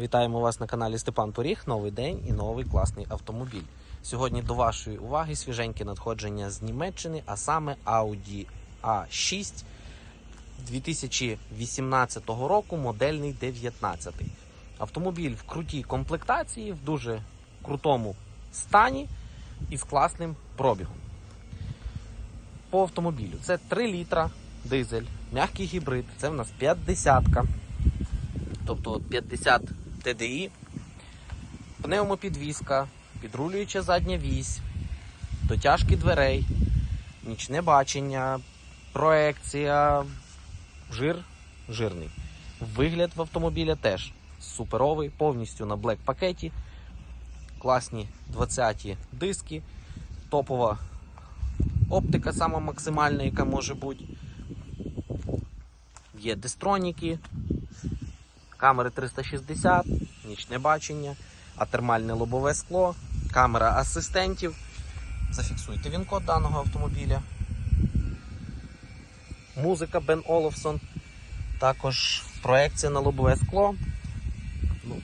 Вітаємо вас на каналі Степан Поріг. Новий день і новий класний автомобіль. Сьогодні до вашої уваги свіженьке надходження з Німеччини, а саме Audi A6 2018 року, модельний 19. Автомобіль в крутій комплектації, в дуже крутому стані і з класним пробігом. По автомобілю це 3 літра дизель, м'який гібрид, це в нас 50-ка тобто 50 TDI, пневмопідвізка, підрулююча задня вісь, дотяжки дверей, нічне бачення, проекція, жир жирний. Вигляд в автомобіля теж суперовий, повністю на блек пакеті. Класні 20-ті диски, топова оптика, сама максимальна, яка може бути. Є дестроніки, камери 360, нічне бачення, атермальне лобове скло, камера асистентів. Зафіксуйте він код даного автомобіля. Музика Бен Олофсон. Також проекція на лобове скло. Ну,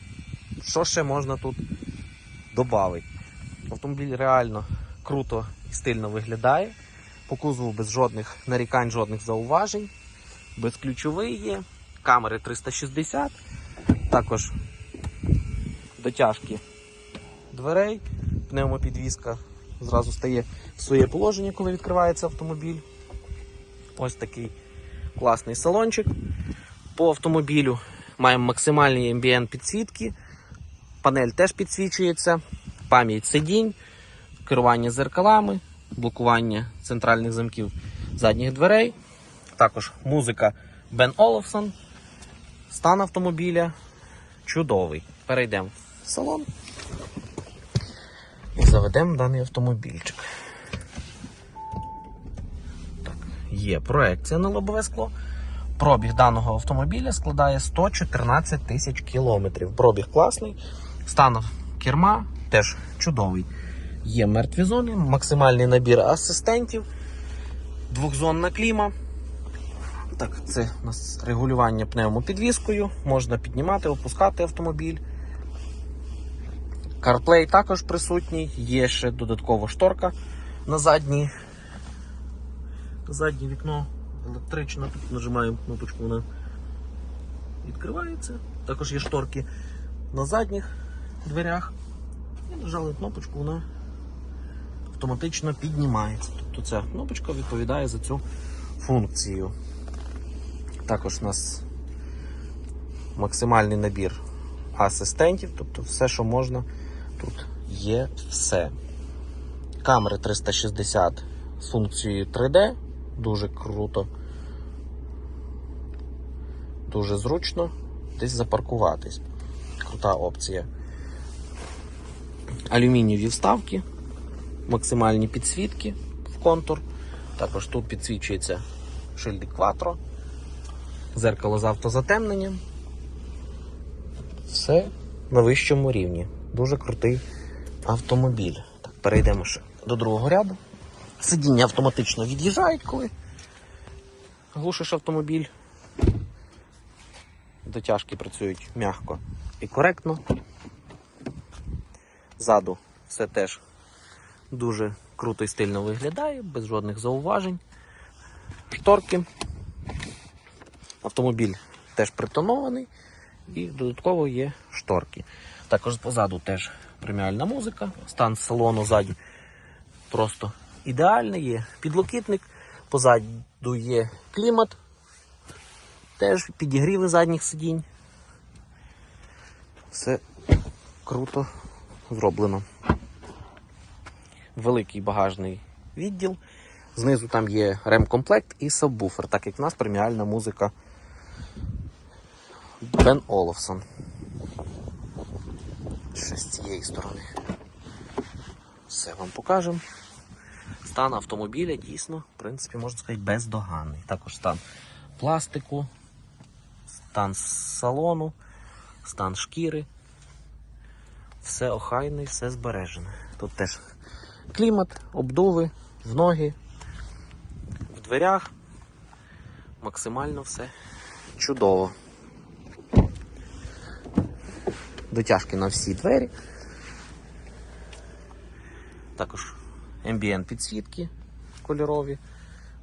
що ще можна тут додати? Автомобіль реально круто і стильно виглядає. По кузову без жодних нарікань, жодних зауважень. Безключовий є, камери 360, також дотяжки дверей, пневмопідвізка зразу стає в своє положення, коли відкривається автомобіль. Ось такий класний салончик. По автомобілю маємо максимальний амбієнт підсвітки, панель теж підсвічується, пам'ять сидінь, керування зеркалами, блокування центральних замків задніх дверей. Також музика Бен Олофсон. Стан автомобіля чудовий. Перейдемо в салон і заведемо даний автомобільчик. Так, є проекція на лобове скло. Пробіг даного автомобіля складає 114 тисяч кілометрів. Пробіг класний. Стан керма теж чудовий. Є мертві зони, максимальний набір асистентів, двохзонна кліма. Так, це у нас регулювання пневмопідвіскою. Можна піднімати, опускати автомобіль. CarPlay також присутній, є ще додатково шторка на задній. Заднє вікно електричне. Тут нажимаємо кнопочку, вона відкривається. Також є шторки на задніх дверях. І нажали кнопочку, вона автоматично піднімається. Тобто ця кнопочка відповідає за цю функцію. Також у нас максимальний набір асистентів, тобто все, що можна, тут є все. Камери 360 з функцією 3D, дуже круто, дуже зручно десь запаркуватись. Крута опція. Алюмінієві вставки, максимальні підсвітки в контур. Також тут підсвічується шильдик Quattro зеркало з автозатемненням. Все на вищому рівні. Дуже крутий автомобіль. Так, перейдемо ще до другого ряду. Сидіння автоматично від'їжджають, коли глушиш автомобіль. Дотяжки працюють м'яко і коректно. Ззаду все теж дуже круто і стильно виглядає, без жодних зауважень. Шторки. Автомобіль теж притонований і додатково є шторки. Також позаду теж преміальна музика, стан салону ззаді просто ідеальний, є підлокітник, позаду є клімат, теж підігріви задніх сидінь. Все круто зроблено. Великий багажний відділ. Знизу там є ремкомплект і сабвуфер, так як в нас преміальна музика Бен Олофсон. Ще з цієї сторони. Все вам покажемо. Стан автомобіля дійсно, в принципі, можна сказати, бездоганний. Також стан пластику, стан салону, стан шкіри. Все охайне, все збережене. Тут теж клімат, обдуви, в ноги, в дверях. Максимально все чудово. Дотяжки на всі двері. Також ambient підсвітки кольорові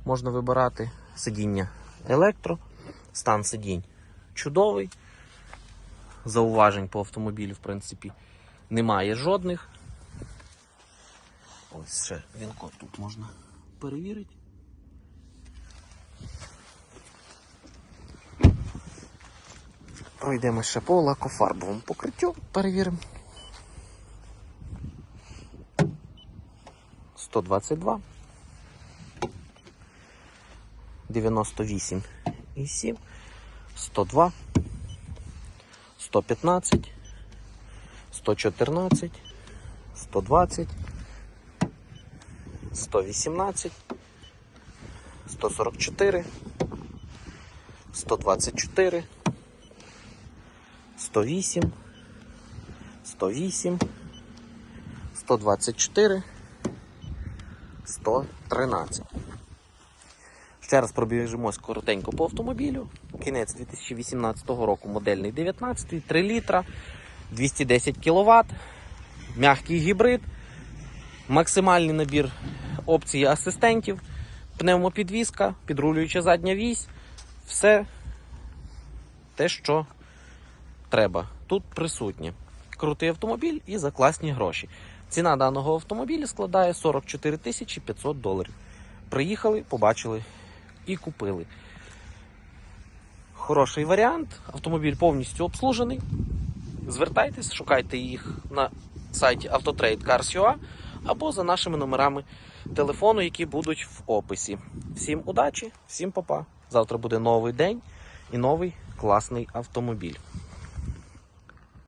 можна вибирати. Сидіння електро, стан сидінь чудовий. Зауважень по автомобілю, в принципі, немає жодних. Ось ще вінкод тут можна перевірити. Пройдемо ще по лакофарбовому покриттю, перевіримо. 122. 98 і 7. 102. 115. 114. 120. 118. 144. 124. 108, 108, 124, 113. Ще раз пробіжимось коротенько по автомобілю. Кінець 2018 року, модельний 19, 3 літра, 210 кВт, м'який гібрид, максимальний набір опцій асистентів, пневмопідвізка, підрулююча задня вісь. Все те, що треба. Тут присутнє. Крутий автомобіль і за класні гроші. Ціна даного автомобіля складає 44 тисячі 500 доларів. Приїхали, побачили і купили. Хороший варіант. Автомобіль повністю обслужений. Звертайтесь, шукайте їх на сайті Autotrade Cars.ua або за нашими номерами телефону, які будуть в описі. Всім удачі, всім папа. Завтра буде новий день і новий класний автомобіль.